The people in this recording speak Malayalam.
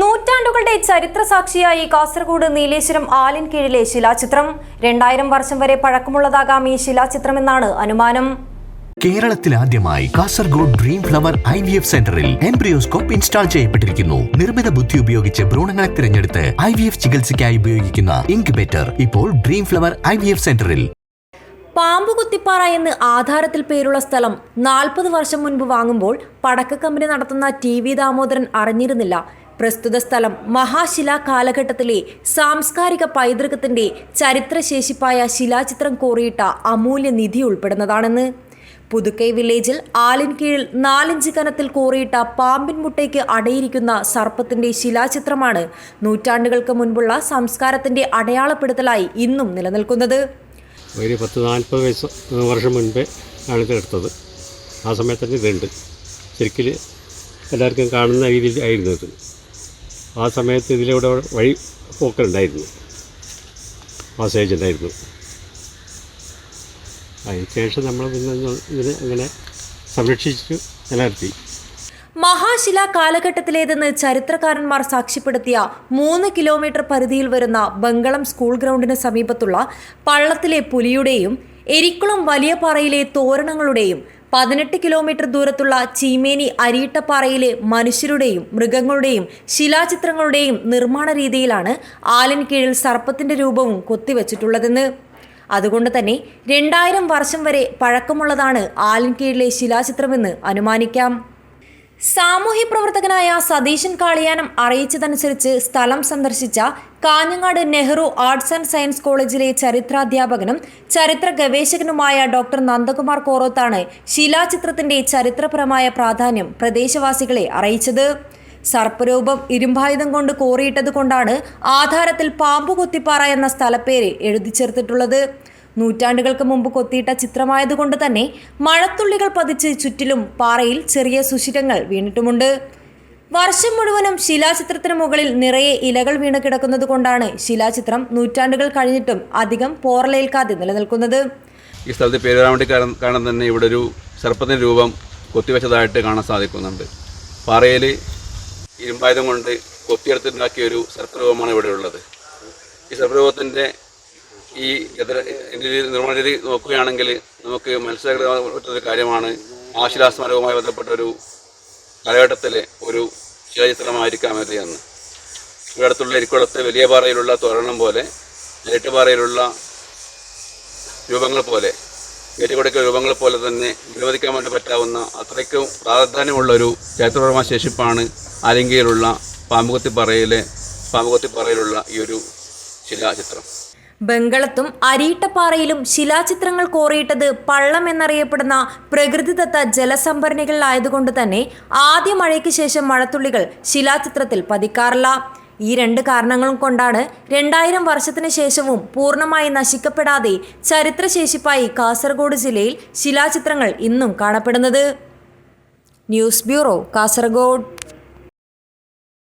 നൂറ്റാണ്ടുകളുടെ ചരിത്ര സാക്ഷിയായി കാസർഗോഡ് നീലേശ്വരം ആലിൻ കീഴിലെ ശിലാചിത്രം. രണ്ടായിരം വർഷം വരെ പഴക്കമുള്ളതാകാം ഈ ശിലാചിത്രമെന്നാണ് അനുമാനം. കേരളത്തിൽ ആദ്യമായി Kasaragod dream flower I V F സെന്ററിൽ എംബ്രിയോസ്കോപ്പ് ഇൻസ്റ്റാൾ ചെയ്യപ്പെട്ടിരിക്കുന്നു. നിർമ്മിത ബുദ്ധി ഉപയോഗിച്ച് ഭ്രൂണങ്ങളെ തിരഞ്ഞെടുത്ത് ഐ വി എഫ് ചികിത്സയ്ക്കായി ഉപയോഗിക്കുന്ന ഇൻക്യുബേറ്റർ ഇപ്പോൾ dream flower I V F സെന്ററിൽ പാമ്പുകുത്തിപ്പാറ എന്ന് ആധാരത്തിൽ പേരുള്ള സ്ഥലം നാൽപ്പത് വർഷം മുൻപ് വാങ്ങുമ്പോൾ പടക്ക കമ്പനി നടത്തുന്ന ടി വി ദാമോദരൻ അറിഞ്ഞിരുന്നില്ല. പ്രസ്തുത സ്ഥലം മഹാശിലാ കാലഘട്ടത്തിലെ സാംസ്കാരിക പൈതൃകത്തിന്റെ ചരിത്രശേഷിപ്പായ ശിലാചിത്രം കോറിയിട്ട അമൂല്യ നിധി ഉൾപ്പെടുന്നതാണെന്ന്. പുതുക്കൈ വില്ലേജിൽ ആലിൻ കീഴിൽ നാലിഞ്ച് കനത്തിൽ കോറിയിട്ട പാമ്പിൻ മുട്ടയ്ക്ക് അടയിരിക്കുന്ന സർപ്പത്തിന്റെ ശിലാചിത്രമാണ് നൂറ്റാണ്ടുകൾക്ക് മുൻപുള്ള സംസ്കാരത്തിന്റെ അടയാളപ്പെടുത്തലായി ഇന്നും നിലനിൽക്കുന്നത്. ഒരു പത്ത് നാൽപ്പത് വയസ്സ് വർഷം മുൻപേ ആണ് ഇതെടുത്തത് ആ സമയത്തന്നെ ഇതുണ്ട്. ശരിക്കും എല്ലാവർക്കും കാണുന്ന രീതിയിൽ ആയിരുന്നു ഇത്. ആ സമയത്ത് ഇതിലൂടെ വഴി പോക്കലുണ്ടായിരുന്നു. പാസേജ് ഉണ്ടായിരുന്നു. അതിനുശേഷം നമ്മൾ പിന്നെ ഇതിനെ അങ്ങനെ സംരക്ഷിച്ചു നിലനിർത്തി. മഹാശില കാലഘട്ടത്തിലേതെന്ന് ചരിത്രകാരന്മാർ സാക്ഷ്യപ്പെടുത്തിയ മൂന്ന് കിലോമീറ്റർ പരിധിയിൽ വരുന്ന ബംഗളം സ്കൂൾ ഗ്രൗണ്ടിന് സമീപത്തുള്ള പള്ളത്തിലെ പുലിയുടെയും എരിക്കുളം വലിയ പാറയിലെ തോരണങ്ങളുടെയും പതിനെട്ട് കിലോമീറ്റർ ദൂരത്തുള്ള ചീമേനി അരിയിട്ടപ്പാറയിലെ മനുഷ്യരുടെയും മൃഗങ്ങളുടെയും ശിലാചിത്രങ്ങളുടെയും നിർമ്മാണ രീതിയിലാണ് ആലിൻ കീഴിൽ സർപ്പത്തിന്റെ രൂപവും കൊത്തിവെച്ചിട്ടുള്ളതെന്ന്. അതുകൊണ്ട് തന്നെ രണ്ടായിരം വർഷം വരെ പഴക്കമുള്ളതാണ് ആലിൻ കീഴിലെ ശിലാചിത്രമെന്ന് അനുമാനിക്കാം. സാമൂഹ്യ പ്രവർത്തകനായ സതീശൻ കാളിയാനം അറിയിച്ചതനുസരിച്ച് സ്ഥലം സന്ദർശിച്ച Kanhangad Nehru arts and science കോളേജിലെ ചരിത്രാധ്യാപകനും ചരിത്ര ഗവേഷകനുമായ ഡോക്ടർ നന്ദകുമാർ കോറോത്താണ് ശിലാചിത്രത്തിന്റെ ചരിത്രപരമായ പ്രാധാന്യം പ്രദേശവാസികളെ അറിയിച്ചത്. സർപ്പരൂപം ഇരുമ്പായുധം കൊണ്ട് കോറിയിട്ടത് കൊണ്ടാണ് ആധാരത്തിൽ പാമ്പുകുത്തിപ്പാറ എന്ന സ്ഥലപ്പേര് എഴുതി ചേർത്തിട്ടുള്ളത് നൂറ്റാണ്ടുകൾക്ക് മുമ്പ് കൊത്തിയിട്ട ചിത്രമായതുകൊണ്ട് തന്നെ മഴത്തുള്ളികൾ പതിച്ച് ചുറ്റിലും പാറയിൽ ചെറിയ സുഷിരങ്ങൾ വീണിട്ടുമുണ്ട്. വർഷം മുഴുവനും ശിലാചിത്രത്തിന് മുകളിൽ നിറയെ ഇലകൾ വീണ് കിടക്കുന്നത് കൊണ്ടാണ് ശിലാചിത്രം നൂറ്റാണ്ടുകൾ കഴിഞ്ഞിട്ടും അധികം പോറലേൽക്കാതെ നിലനിൽക്കുന്നത്. ഈ സ്ഥലത്ത് പേര് കാണാൻ കാരണം കാരണം തന്നെ ഇവിടെ ഒരു സർപ്പത്തിന്റെ രൂപം കൊത്തിവെച്ചതായിട്ട് കാണാൻ സാധിക്കുന്നുണ്ട്. പാറയിൽ ഇരുമ്പായുധം കൊണ്ട് കൊത്തിയെടുത്തുണ്ടാക്കിയ ഒരു സർപ്പരൂപമാണ് ഇവിടെ ഉള്ളത്. ഈ സർപ്പരൂപത്തിന്റെ ഈ നിർമ്മാണ രീതി നോക്കുകയാണെങ്കിൽ നമുക്ക് മനസ്സിലാക്കാൻ പറ്റുന്ന കാര്യമാണ് ആശിലാസ്മരവുമായി ബന്ധപ്പെട്ട ഒരു കാലഘട്ടത്തിലെ ഒരു ശിലാചിത്രമായിരിക്കാം ഇത് എന്ന്. ഇവിടെ അടുത്തുള്ള ഇരിക്കുളത്തെ വലിയ പാറയിലുള്ള തോരണം പോലെ ഇരട്ടുപാറയിലുള്ള രൂപങ്ങൾ പോലെ ഏറ്റുകൊടുക്കൽ രൂപങ്ങൾ പോലെ തന്നെ വിരോധിക്കാൻ വേണ്ടി പറ്റാവുന്ന അത്രയ്ക്കും പ്രാധാന്യമുള്ള ഒരു ചരിത്രപരമായ ശേഷിപ്പാണ് ആലിംഗയിലുള്ള പാമ്പുകത്തിപ്പാറയിലെ പാമ്പുകത്തിപ്പാറയിലുള്ള ഈ ഒരു ശിലാചിത്രം. ബംഗളത്തും അരീട്ടപ്പാറയിലും ശിലാചിത്രങ്ങൾ കോറിയിട്ടത് പള്ളം എന്നറിയപ്പെടുന്ന പ്രകൃതിദത്ത ജലസംഭരണികളിലായതുകൊണ്ട് തന്നെ ആദ്യ മഴയ്ക്ക് ശേഷം മഴത്തുള്ളികൾ ശിലാചിത്രത്തിൽ പതിക്കാറില്ല. ഈ രണ്ട് കാരണങ്ങളും കൊണ്ടാണ് രണ്ടായിരം വർഷത്തിന് ശേഷവും പൂർണമായി നശിക്കപ്പെടാതെ ചരിത്രശേഷിപ്പായി കാസർഗോഡ് ജില്ലയിൽ ശിലാചിത്രങ്ങൾ ഇന്നും കാണപ്പെടുന്നത്. News bureau Kasaragod.